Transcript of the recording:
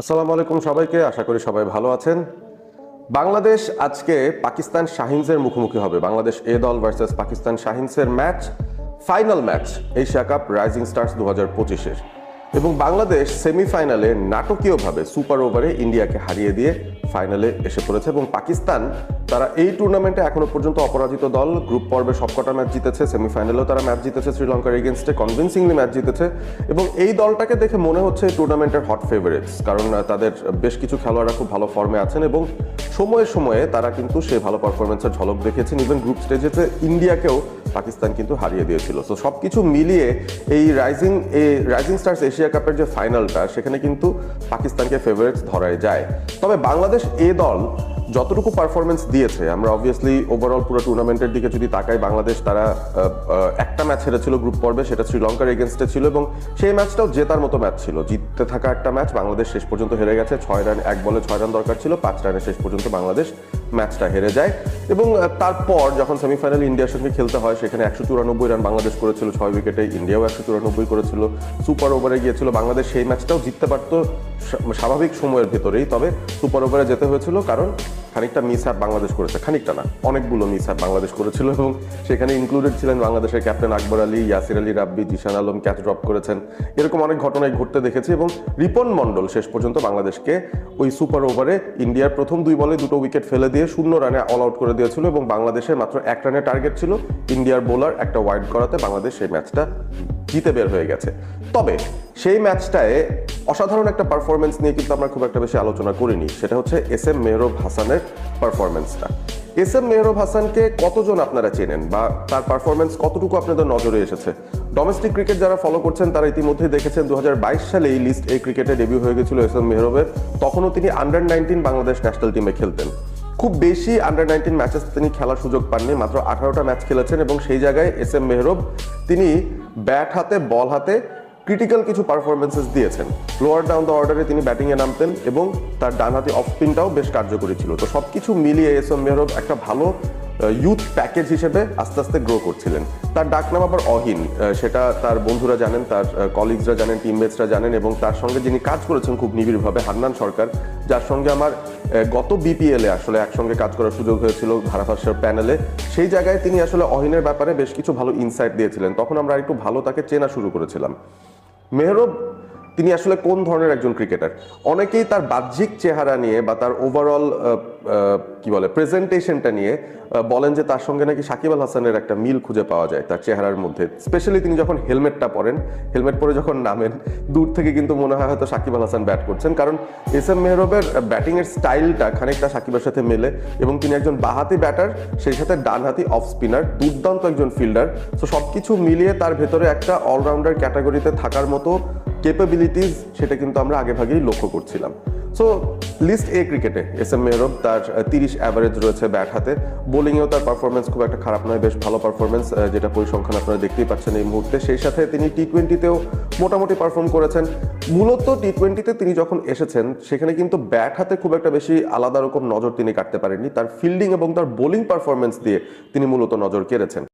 আসসালামু আলাইকুম সবাইকে, আশা করি সবাই ভালো আছেন। বাংলাদেশ আজকে পাকিস্তান শাহিনসের মুখোমুখি হবে। বাংলাদেশ এ দল versus Pakistan শাহিনসের match final match Asia cup rising stars দু হাজার পঁচিশের। এবং বাংলাদেশ সেমিফাইনালে নাটকীয়ভাবে সুপার ওভারে ইন্ডিয়াকে হারিয়ে দিয়ে ফাইনালে এসে পড়েছে এবং পাকিস্তান, তারা এই টুর্নামেন্টে এখনও পর্যন্ত অপরাজিত দল। গ্রুপ পর্বে সবকটা ম্যাচ জিতেছে, সেমিফাইনালেও তারা ম্যাচ জিতেছে, শ্রীলঙ্কার এগেনস্টে কনভিনসিংলি ম্যাচ জিতেছে এবং এই দলটাকে দেখে মনে হচ্ছে টুর্নামেন্টের হট ফেভারিটস কারণ তাদের বেশ কিছু খেলোয়াড়রা খুব ভালো ফর্মে আছেন এবং সময়ে সময়ে তারা কিন্তু সেই ভালো পারফরমেন্সের ঝলক দেখেছেন। ইভেন গ্রুপ স্টেজেতে ইন্ডিয়াকেও পাকিস্তান কিন্তু হারিয়ে দিয়েছিল। তো সব কিছু মিলিয়ে এই রাইজিং এই রাইজিং স্টার্স এশিয়া কাপের যে ফাইনালটা, সেখানে কিন্তু পাকিস্তানকে ফেভারিটস ধরায় যায়। তবে বাংলাদেশ এ দল যতটুকু পারফরমেন্স দিয়েছে, আমরা অবভিয়াসলি ওভারঅল পুরো টুর্নামেন্টের দিকে যদি তাকাই, বাংলাদেশ তারা একটা ম্যাচ হেরেছিল গ্রুপ পর্বে, সেটা শ্রীলঙ্কার এগেনস্টে ছিল এবং সেই ম্যাচটাও জেতার মতো ম্যাচ ছিল। জিততে থাকা একটা ম্যাচ বাংলাদেশ শেষ পর্যন্ত হেরে গেছে, ছয় রান এক বলে ছয় রান দরকার ছিল, পাঁচ রানে শেষ পর্যন্ত বাংলাদেশ ম্যাচটা হেরে যায়। এবং তারপর যখন সেমিফাইনাল ইন্ডিয়ার সঙ্গে খেলতে হয়, সেখানে একশো চুরানব্বই রান বাংলাদেশ করেছিল ছয় উইকেটে, ইন্ডিয়াও একশো চুরানব্বই করেছিল। সুপার ওভারে গিয়েছিল বাংলাদেশ, সেই ম্যাচটাও জিততে পারত স্বাভাবিক সময়ের ভেতরেই। তবে সুপার ওভারে যেতে হয়েছিল কারণ খানিকটা মিস আপ বাংলাদেশ করেছে, খানিকটা না, অনেকগুলো মিস আপ বাংলাদেশ করেছিল এবং সেখানে ইনক্লুডেড ছিলেন বাংলাদেশের captain Akbar Ali, Yasir Ali Rabbi, Zishan Alam catch drop করেছেন। এরকম অনেক ঘটনায় ঘটতে দেখেছি এবং রিপন মণ্ডল শেষ পর্যন্ত বাংলাদেশকে ওই সুপার ওভারে ইন্ডিয়ার প্রথম দুই বলে দুটো উইকেট ফেলে দিয়ে শূন্য রানে অল আউট করে দিয়েছিল এবং বাংলাদেশের মাত্র এক রানের টার্গেট ছিল ইন্ডিয়ার বোলার একটা ওয়াইড করাতে বাংলাদেশ সেই ম্যাচটা জিতে বের হয়ে গেছে। তবে সেই ম্যাচটায় অসাধারণ একটা পারফরমেন্স নিয়ে কিন্তু আমরা খুব একটা বেশি আলোচনা করিনি। সেটা হচ্ছে এস এম মেহরব হাসানের পারফরমেন্সটা এস এম মেহরব হাসানকে কতজন আপনারা চেনেন বা তার পারফরমেন্স কতটুকু আপনাদের নজরে এসেছে? ডোমেস্টিক ক্রিকেট যারা ফলো করছেন, তারা ইতিমধ্যেই দেখেছেন দু সালে এই লিস্ট এই ক্রিকেটে ডেবিউ হয়ে গেছিল এস এম মেহরবের। তখনও তিনি আন্ডার নাইনটিন বাংলাদেশ ন্যাশনাল টিমে খেলতেন। খুব বেশি আন্ডার নাইনটিন ম্যাচেস তিনি খেলার সুযোগ পাননি, মাত্র আঠারোটা ম্যাচ খেলেছেন এবং সেই জায়গায় এস এম মেহরব তিনি ব্যাট হাতে বল হাতে ক্রিটিক্যাল কিছু পারফরমেন্সেস দিয়েছেন। লোয়ার ডাউন দ্য অর্ডারে তিনি ব্যাটিংয়ে নামতেন এবং তার ডানহাতি অফ স্পিনটাও বেশ কার্যকরী ছিল। তো সব কিছু মিলিয়ে এস এম মেহরব একটা ভালো ইউথ প্যাকেজ হিসেবে আস্তে আস্তে গ্রো করছিলেন। তার ডাকনাম আবার অহিন সেটা তার বন্ধুরা জানেন, তার কলিগসরা জানেন টিমমেটসরা জানেন এবং তার সঙ্গে যিনি কাজ করেছেন খুব নিবিড়ভাবে, হান্নান সরকার, যার সঙ্গে আমার গত বিপিএলে আসলে একসঙ্গে কাজ করার সুযোগ হয়েছিল ধারাভাষ্যের প্যানেলে সেই জায়গায় তিনি আসলে অহিনের ব্যাপারে বেশ কিছু ভালো ইনসাইট দিয়েছিলেন। তখন আমরা একটু ভালো তাকে চেনা শুরু করেছিলাম। মেহরব তিনি আসলে কোন ধরনের একজন ক্রিকেটার অনেকেই তার বাহ্যিক চেহারা নিয়ে বা তার ওভারঅল কি বলে প্রেজেন্টেশনটা নিয়ে বলেন যে তার সঙ্গে নাকি সাকিব আল হাসানের একটা মিল খুঁজে পাওয়া যায় তার চেহারার মধ্যে। স্পেশালি তিনি যখন হেলমেটটা পরেন, হেলমেট পরে যখন নামেন, দূর থেকে কিন্তু মনে হয় হয়তো সাকিব আল হাসান ব্যাট করছেন। কারণ এস এম মেহরবের ব্যাটিংয়ের স্টাইলটা খানিকটা সাকিবের সাথে মেলে এবং তিনি একজন বাহাতি ব্যাটার সেই সাথে ডানহাতি অফ স্পিনার দুর্দান্ত একজন ফিল্ডার তো সব কিছু মিলিয়ে তার ভেতরে একটা অলরাউন্ডার ক্যাটাগরিতে থাকার মতো কেপাবিলিটিস সেটা কিন্তু আমরা আগেভাগেই লক্ষ্য করছিলাম। সো লিস্ট এ ক্রিকেটে এস এম মেহরব তার তিরিশ অ্যাভারেজ রয়েছে ব্যাট হাতে। বোলিংয়েও তার পারফরমেন্স খুব একটা খারাপ নয়, বেশ ভালো পারফরমেন্স যেটা পরিসংখ্যান আপনারা দেখতেই পাচ্ছেন এই মুহূর্তে। সেই সাথে তিনি টি টোয়েন্টিতেও মোটামুটি পারফর্ম করেছেন। মূলত টি টোয়েন্টিতে তিনি যখন এসেছেন, সেখানে কিন্তু ব্যাট হাতে খুব একটা বেশি আলাদা রকম নজর তিনি কাটতে পারেননি। তার ফিল্ডিং এবং তার বোলিং পারফরমেন্স দিয়ে তিনি মূলত নজর কেড়েছেন।